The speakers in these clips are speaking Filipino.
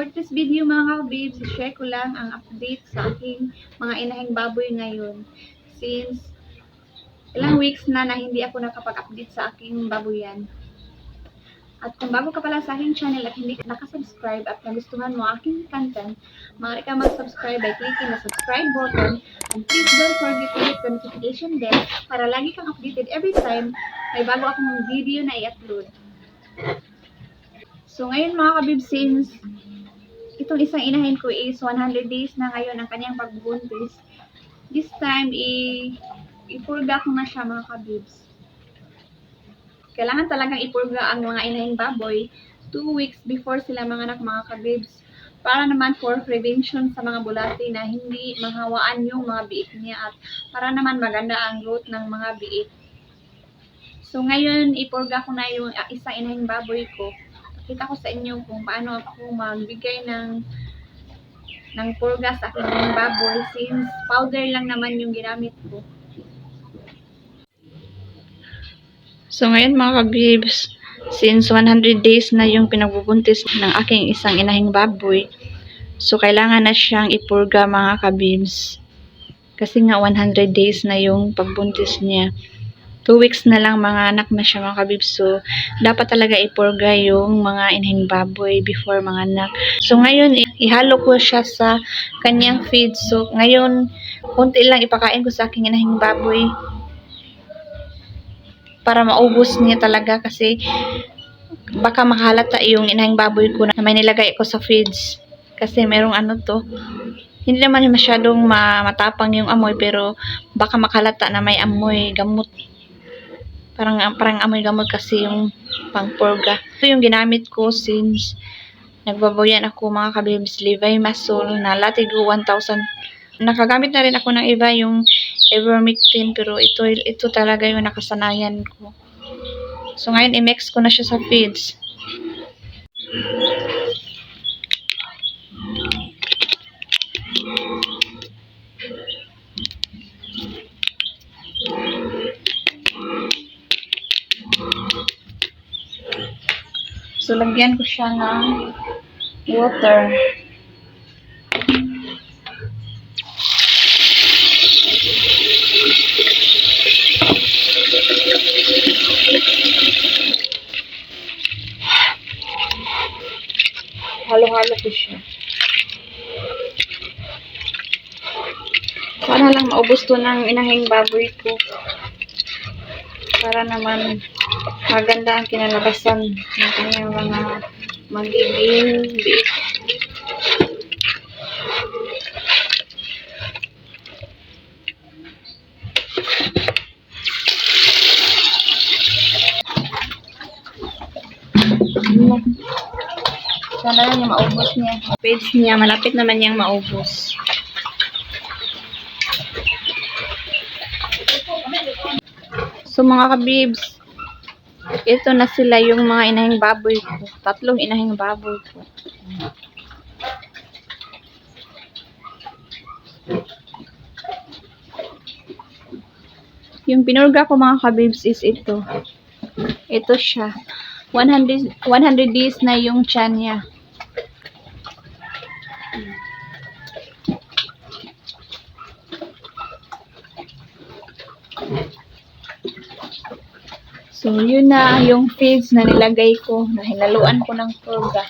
For this video mga kabibs, share ko lang ang update sa aking mga inahing baboy ngayon. Since ilang weeks na na hindi ako nakapag-update sa aking baboyan. At kung bago ka pala sa aking channel at hindi ka nakasubscribe at nagustuhan mo aking content, maaari ka mag-subscribe by clicking the subscribe button and please don't forget to hit the notification bell para lagi kang updated every time may bago akong video na i-upload. So ngayon mga kabib, since itong isang inahin ko is 100 days na ngayon ang kanyang pagbuntis, this time ipurga ko na siya mga kabibs. Kailangan talagang ipurga ang mga inahing baboy 2 weeks before sila manganak mga kabibs para naman for prevention sa mga bulati na hindi mahawaan yung mga biik niya at para naman maganda ang growth ng mga biik. So ngayon, ipurga ko na yung uh, isang inahing baboy ko. Pakita ko sa inyo kung paano ako magbigay ng ng purga sa aking baboy since powder lang naman yung ginamit ko. So ngayon mga kabibs, since 100 days na yung pinagbubuntis ng aking isang inahing baboy, so kailangan na siyang ipurga mga kabibs. Kasi nga 100 days na yung pagbuntis niya. 2 weeks na lang mga anak na siya mga kabibs. So, dapat talaga ipurga yung mga inahing baboy before mga anak. So, ngayon, ihalo ko siya sa kanyang feed. So, ngayon, kunti lang ipakain ko sa aking inahing baboy para maubos niya talaga kasi baka makahalata yung inahing baboy ko na may nilagay ko sa feeds. Kasi merong ano to, hindi naman masyadong ma- matapang yung amoy pero baka makalata na may amoy gamot. Parang parang amoy gamot kasi yung pangpurga. Ito yung ginamit ko since nagbabayan ako mga kabibs Levi Masol na Latigo 1000. Nakagamit na rin ako ng iba yung Ivermectin pero ito ito talaga yung nakasanayan ko. So ngayon i-mix ko na siya sa feeds. So, lagyan ko siya ng water. Halo-halo ko siya. Para lang maubos to ng inahing baboy ko. Para naman maganda ang kinalabasan ng kanyang mga magiging biik. Sana lang yung maubos niya. Page niya, malapit naman niyang maubos. So mga kabibs, ito na sila yung mga inahing baboy ko. Tatlong inahing baboy ko. Yung pinurga ko mga kabibs is ito. Ito siya. 100, 100 days na yung tiyan niya. So, yun na yung feeds na nilagay ko, na hinaluan ko ng purga.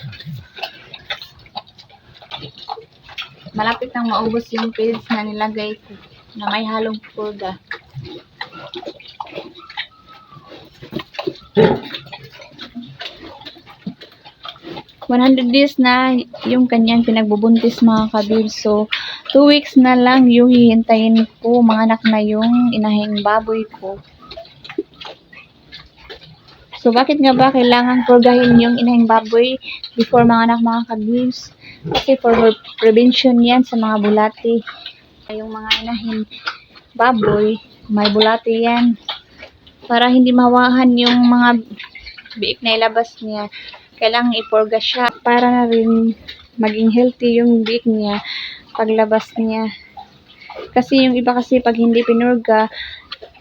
Malapit nang maubos yung feeds na nilagay ko, na may halong purga. $100 days na yung kanyang pinagbubuntis mga kabib. So, 2 weeks na lang yung hihintayin ko mga anak na yung inahing baboy ko. So, bakit nga ba kailangan purgahin yung inahing baboy before mga anak mga kabibs? Kasi for prevention yan sa mga bulati. Yung mga inahing baboy, may bulati yan. Para hindi mawahan yung mga biik na ilabas niya. Kailangan ipurga siya para na rin maging healthy yung biik niya paglabas niya. Kasi yung iba kasi pag hindi pinurga,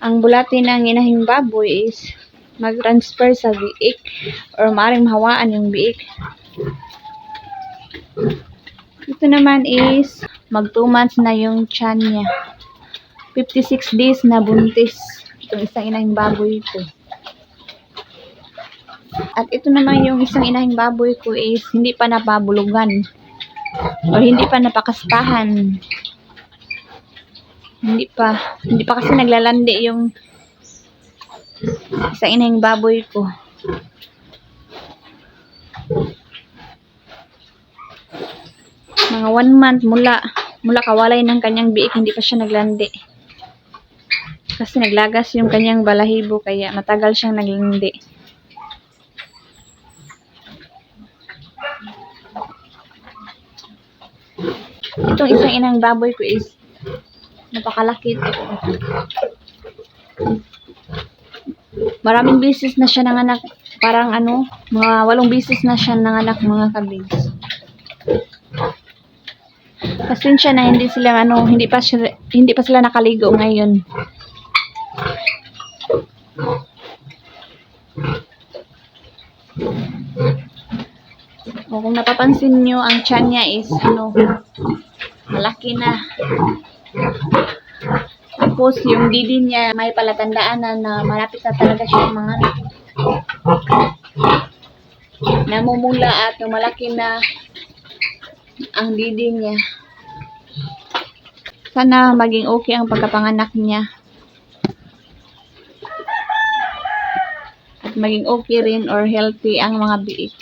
ang bulati ng inahing baboy is mag-transfer sa biik or maaaring mahawaan yung biik. Ito naman is mag 2 months na yung tiyan niya. 56 days na buntis. Itong isang inahing baboy ko. At ito naman yung isang inahing baboy ko is hindi pa napabulugan. O hindi pa napakastahan. Hindi pa. Hindi pa kasi naglalandi yung isang inahing baboy ko. Mga one month mula mula kawalay ng kanyang biik, hindi pa siya naglandi. Kasi naglagas yung kanyang balahibo kaya matagal siyang naglindi. Itong isang inang baboy ko is napakalaki ito. Maraming bisis na siya nanganak. Parang ano, mga walong bisis na siya nanganak mga kabins. Pasensya na hindi sila ano, hindi pa sila, hindi pa sila nakaligo ngayon. O kung napapansin nyo, ang tiyan niya is ano, malaki na. Tapos yung didi niya may palatandaan na, na malapit na talaga siya mga namumula at malaki na ang didi niya. Sana maging okay ang pagkapanganak niya. At maging okay rin or healthy ang mga biik.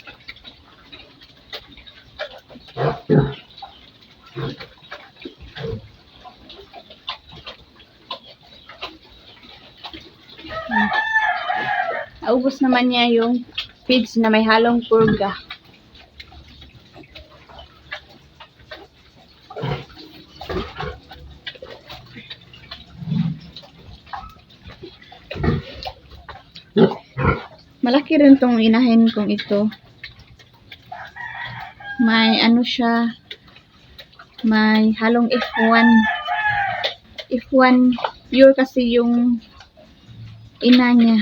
Naubos naman niya yung feeds na may halong purga. Malaki rin tong inahin kong ito. May ano siya, may halong F1. F1 pure kasi yung ina niya.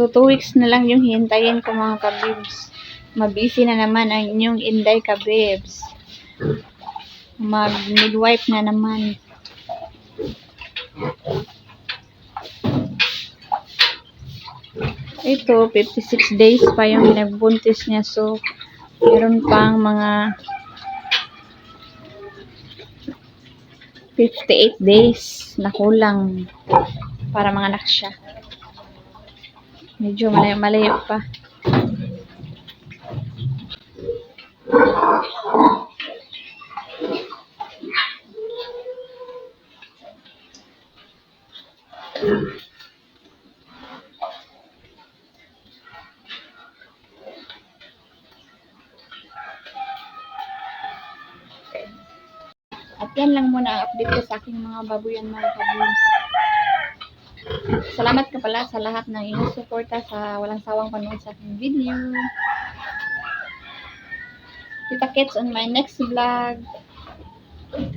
So, two weeks na lang yung hintayin ko mga kabibs. Mabisi na naman ang inyong inday kabibs. Mag-midwife na naman. Ito, 56 days pa yung pinagbuntis niya. So, meron pang mga 58 days na kulang para mga anak siya. Medyo malayo-malayo pa. At yan lang muna ang update ko sa aking mga babuyan mga kabins. Salamat ka pala sa lahat ng inyong suporta sa walang sawang panood sa aking video. Kita kits on my next vlog.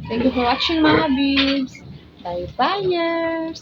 Thank you for watching mga bibs. Bye-byeers!